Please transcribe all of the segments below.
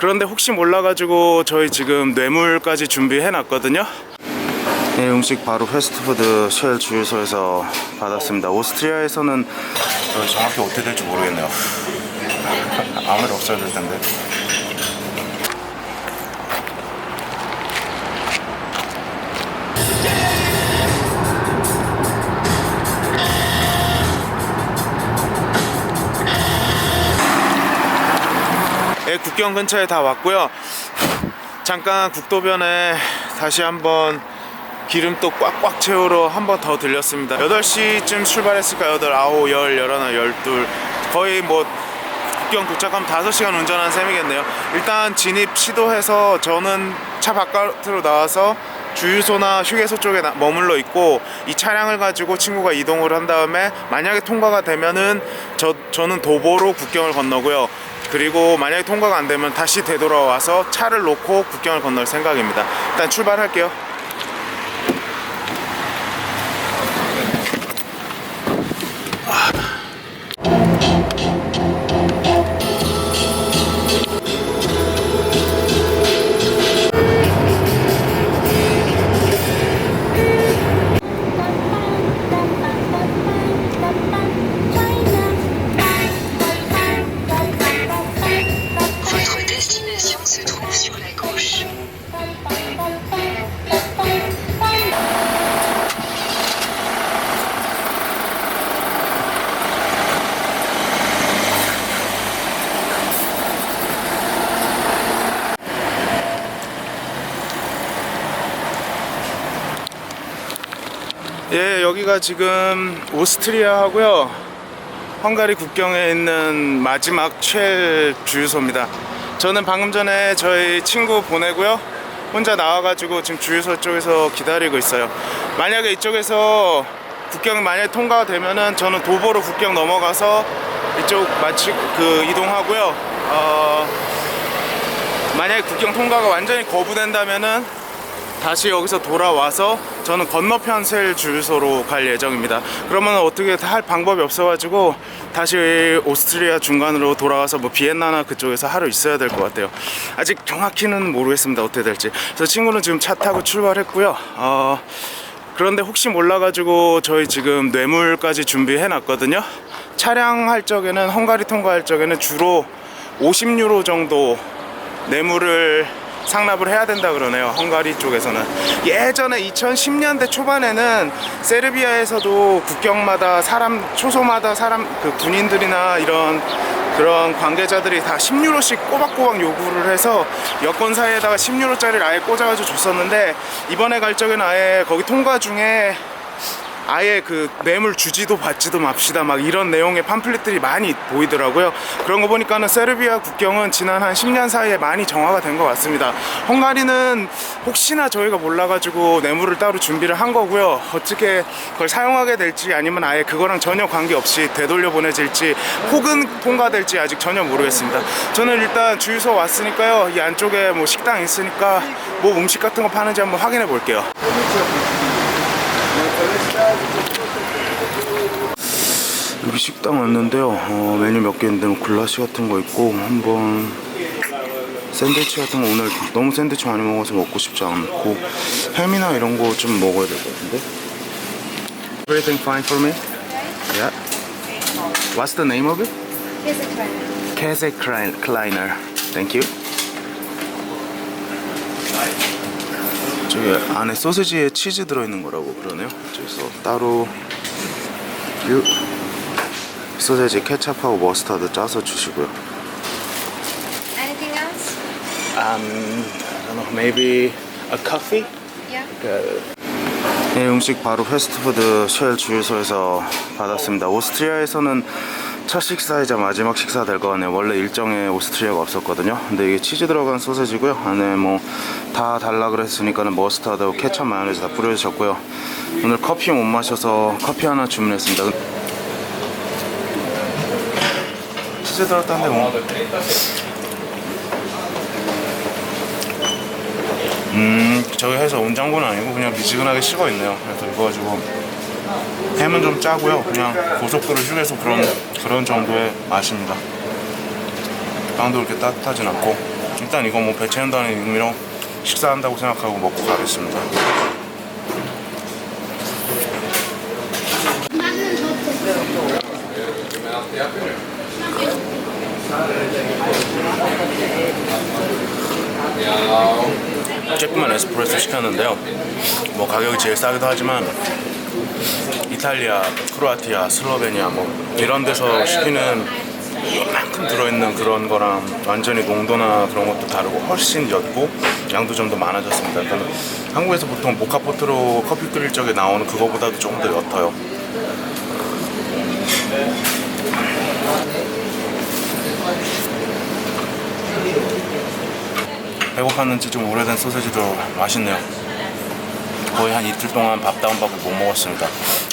그런데 혹시 몰라가지고 저희 지금 뇌물까지 준비해놨거든요. 네, 음식 바로 패스트푸드 쉘 주유소에서 받았습니다. 오스트리아에서는 어, 정확히 어떻게 될지 모르겠네요. 아무 일 없어야 될 텐데. 네, 국경 근처에 다 왔고요. 잠깐 국도변에 다시 한번 기름도 꽉꽉 채우러 한 번 더 들렸습니다. 8시쯤 출발했을까? 8, 9, 10, 11, 12. 거의 뭐 국경 도착하면 5시간 운전한 셈이겠네요. 일단 진입 시도해서 저는 차 바깥으로 나와서 주유소나 휴게소 쪽에 나- 머물러 있고 이 차량을 가지고 친구가 이동을 한 다음에 만약에 통과가 되면은 저 저는 도보로 국경을 건너고요. 그리고 만약에 통과가 안 되면 다시 되돌아와서 차를 놓고 국경을 건널 생각입니다. 일단 출발할게요. 예, 여기가 지금 오스트리아 하고요. 헝가리 국경에 있는 마지막 쉘 주유소입니다. 저는 방금 전에 저희 친구 보내고요. 혼자 나와가지고 지금 주유소 쪽에서 기다리고 있어요. 만약에 이쪽에서 국경 만약에 통과가 되면은 저는 도보로 국경 넘어가서 이쪽 마치 그 이동하고요. 어, 만약에 국경 통과가 완전히 거부된다면은 다시 여기서 돌아와서 저는 건너편 셀 주유소로 갈 예정입니다. 그러면 어떻게 다할 방법이 없어가지고 다시 오스트리아 중간으로 돌아와서 뭐 비엔나나 그쪽에서 하루 있어야 될 것 같아요. 아직 정확히는 모르겠습니다. 어떻게 될지. 그래서 친구는 지금 차 타고 출발했고요. 어, 그런데 혹시 몰라가지고 저희 지금 뇌물까지 준비해놨거든요. 차량 할 적에는 헝가리 통과할 적에는 주로 50유로 정도 뇌물을 상납을 해야 된다 그러네요. 헝가리 쪽에서는 예전에 2010년대 초반에는 세르비아에서도 국경마다 사람 초소마다 사람 그 군인들이나 이런 그런 관계자들이 다 10유로씩 꼬박꼬박 요구를 해서 여권사에다가 10유로짜리를 아예 꽂아가지고 줬었는데 이번에 갈 적에는 아예 거기 통과 중에 아예 그 뇌물 주지도 받지도 맙시다 막 이런 내용의 팜플렛들이 많이 보이더라고요. 그런 거 보니까는 세르비아 국경은 지난 한 10년 사이에 많이 정화가 된 것 같습니다. 헝가리는 혹시나 저희가 몰라가지고 뇌물을 따로 준비를 한 거고요. 어떻게 그걸 사용하게 될지 아니면 아예 그거랑 전혀 관계없이 되돌려 보내질지 혹은 통과될지 아직 전혀 모르겠습니다. 저는 일단 주유소 왔으니까요. 이 안쪽에 뭐 식당 있으니까 뭐 음식 같은 거 파는지 한번 확인해 볼게요. 여기 식당 왔는데요. 어, 메뉴 몇 개 있는데 뭐 글라시 같은 거 있고 한번 샌드위치 같은 거 오늘 너무 샌드위치 많이 먹어서 먹고 싶지 않고 햄이나 이런 거 좀 먹어야 될 것 같은데. Everything fine for me? Yeah. What's the name of it? Käse Kleiner. Thank you. 저기 안에 소시지에 치즈 들어있는 거라고 그러네요. 그래서 따로 유 소세지 케찹하고 머스타드 짜서 주시고요. Anything else? Um, I don't know, maybe a coffee? Yeah. 네, 음식 바로 패스트푸드 쉘 주유소에서 받았습니다. 오스트리아에서는 첫 식사이자 마지막 식사 될 것 같네요. 원래 일정에 오스트리아가 없었거든요. 근데 이게 치즈 들어간 소세지고요. 안에 뭐 다 달라 그랬으니까는 머스타드, 케찹, 마요네즈 다 뿌려주셨고요. 오늘 커피 못 마셔서 커피 하나 주문했습니다. 치즈 들었다는데 뭐. 음, 저기 해서 온장고는 아니고 그냥 미지근하게 식어 있네요. 그래서 이거 가지고 햄은 좀 짜고요. 그냥 고속도로 휴게소 그런 그런 정도의 맛입니다. 빵도 그렇게 따뜻하진 않고 일단 이거 뭐 배채운다는 의미로 식사한다고 생각하고 먹고 가겠습니다. 조그만 에스프레소 시켰는데요. 뭐 가격이 제일 싸기도 하지만 이탈리아, 크로아티아, 슬로베니아 뭐 이런 데서 시키는 이만큼 들어있는 그런 거랑 완전히 농도나 그런 것도 다르고 훨씬 옅고 양도 좀 더 많아졌습니다. 그러니까 한국에서 보통 모카포트로 커피 끓일 적에 나오는 그거보다도 조금 더 옅어요. 배고팠는지 좀 오래된 소세지도 맛있네요. 거의 한 이틀 동안 밥 다운 밥을 못 먹었습니다.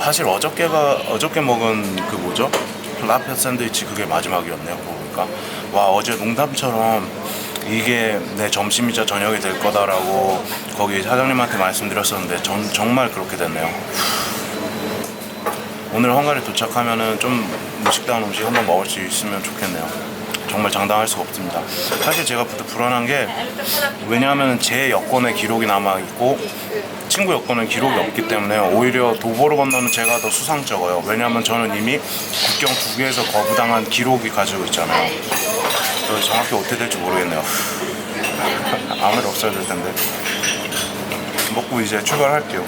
사실 어저께가 어저께 먹은 그 뭐죠? 플라페 샌드위치 그게 마지막이었네요. 보니까 와 어제 농담처럼 이게 내 점심이자 저녁이 될 거다라고 거기 사장님한테 말씀드렸었는데 전 정말 그렇게 됐네요. 오늘 헝가리 도착하면은 좀 무식다운 음식 한번 먹을 수 있으면 좋겠네요. 정말 장담할 수가 없습니다. 사실 제가 불안한 게 왜냐하면 제 여권에 기록이 남아 있고 친구 여권은 기록이 없기 때문에 오히려 도보로 건너는 제가 더 수상쩍어요. 왜냐하면 저는 이미 국경 두 개에서 거부당한 기록이 가지고 있잖아요. 그래서 정확히 어떻게 될지 모르겠네요. 아무 일 없어야 될 텐데. 먹고 이제 출발할게요.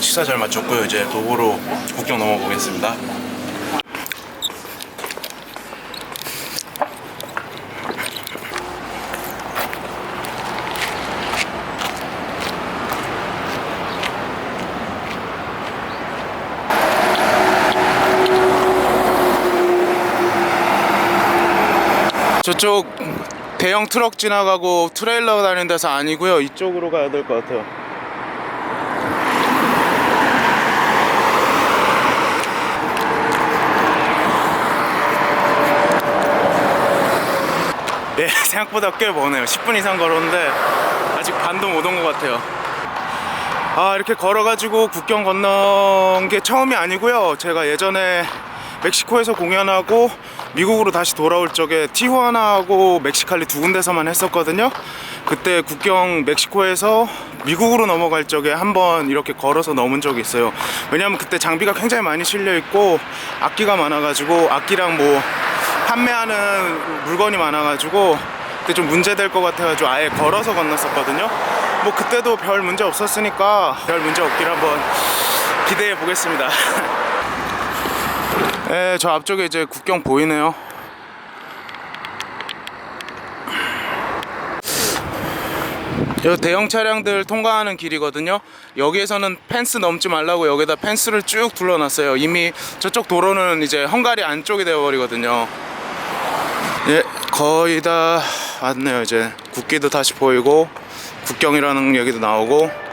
식사 잘 마쳤고요. 이제 도보로 국경 넘어 보겠습니다. 저쪽 대형 트럭 지나가고 트레일러 다니는 데서 아니고요. 이쪽으로 가야 될 것 같아요. 네, 생각보다 꽤 머네요. 10분 이상 걸었는데 아직 반도 못 온 것 같아요. 아, 이렇게 걸어가지고 국경 건넌 게 처음이 아니고요. 제가 예전에 멕시코에서 공연하고 미국으로 다시 돌아올 적에 티후아나하고 멕시칼리 두 군데서만 했었거든요. 그때 국경 멕시코에서 미국으로 넘어갈 적에 한 번 이렇게 걸어서 넘은 적이 있어요. 왜냐면 그때 장비가 굉장히 많이 실려 있고 악기가 많아가지고 악기랑 뭐 판매하는 물건이 많아가지고 그때 좀 문제될 것 같아가지고 아예 걸어서 건넜었거든요. 뭐 그때도 별 문제 없었으니까 별 문제 없길 한번 기대해 보겠습니다. 네, 저 앞쪽에 이제 국경 보이네요. 여 대형 차량들 통과하는 길이거든요. 여기에서는 펜스 넘지 말라고 여기다 펜스를 쭉 둘러놨어요. 이미 저쪽 도로는 이제 헝가리 안쪽이 되어버리거든요. 예, 거의 다 왔네요. 이제 국기도 다시 보이고 국경이라는 얘기도 나오고.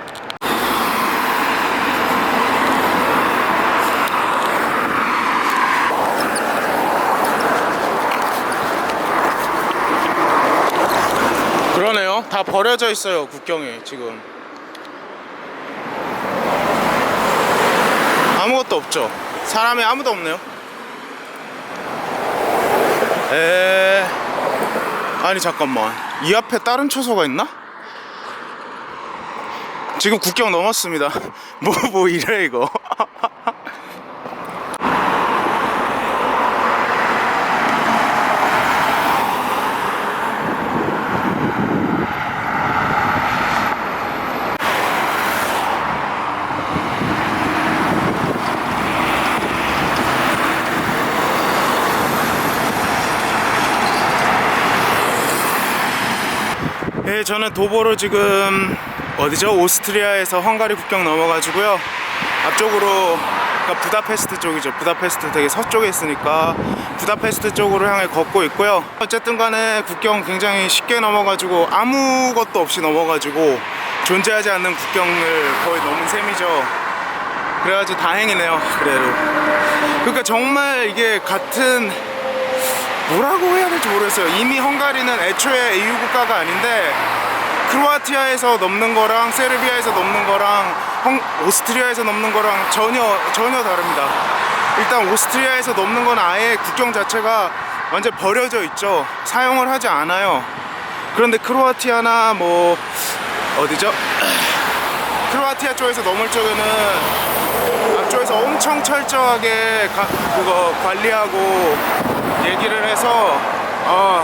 그러네요. 다 버려져 있어요. 국경이 지금. 아무것도 없죠. 사람이 아무도 없네요. 에 아니 잠깐만 이 앞에 다른 초소가 있나? 지금 국경 넘었습니다 뭐뭐 이래 이거 도보로 지금 어디죠? 오스트리아에서 헝가리 국경 넘어가지고요. 앞쪽으로 그러니까 부다페스트 쪽이죠. 부다페스트 되게 서쪽에 있으니까 부다페스트 쪽으로 향해 걷고 있고요. 어쨌든 간에 국경 굉장히 쉽게 넘어가지고 아무것도 없이 넘어가지고 존재하지 않는 국경을 거의 넘은 셈이죠. 그래가지고 다행이네요. 그래도. 그러니까 정말 이게 같은 뭐라고 해야 될지 모르겠어요. 이미 헝가리는 애초에 EU 국가가 아닌데 크로아티아에서 넘는 거랑 세르비아에서 넘는 거랑 헝, 오스트리아에서 넘는 거랑 전혀 전혀 다릅니다. 일단 오스트리아에서 넘는 건 아예 국경 자체가 완전 버려져 있죠. 사용을 하지 않아요. 그런데 크로아티아나 뭐 어디죠? 크로아티아 쪽에서 넘을 쪽에는 앞쪽에서 엄청 철저하게 가- 그거 관리하고 얘기를 해서 아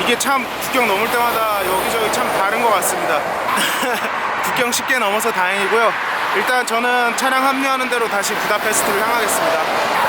이게 참 국경 넘을 때마다 여기저기 참 다른 것 같습니다. 국경 쉽게 넘어서 다행이고요. 일단 저는 차량 합류하는 대로 다시 부다페스트를 향하겠습니다.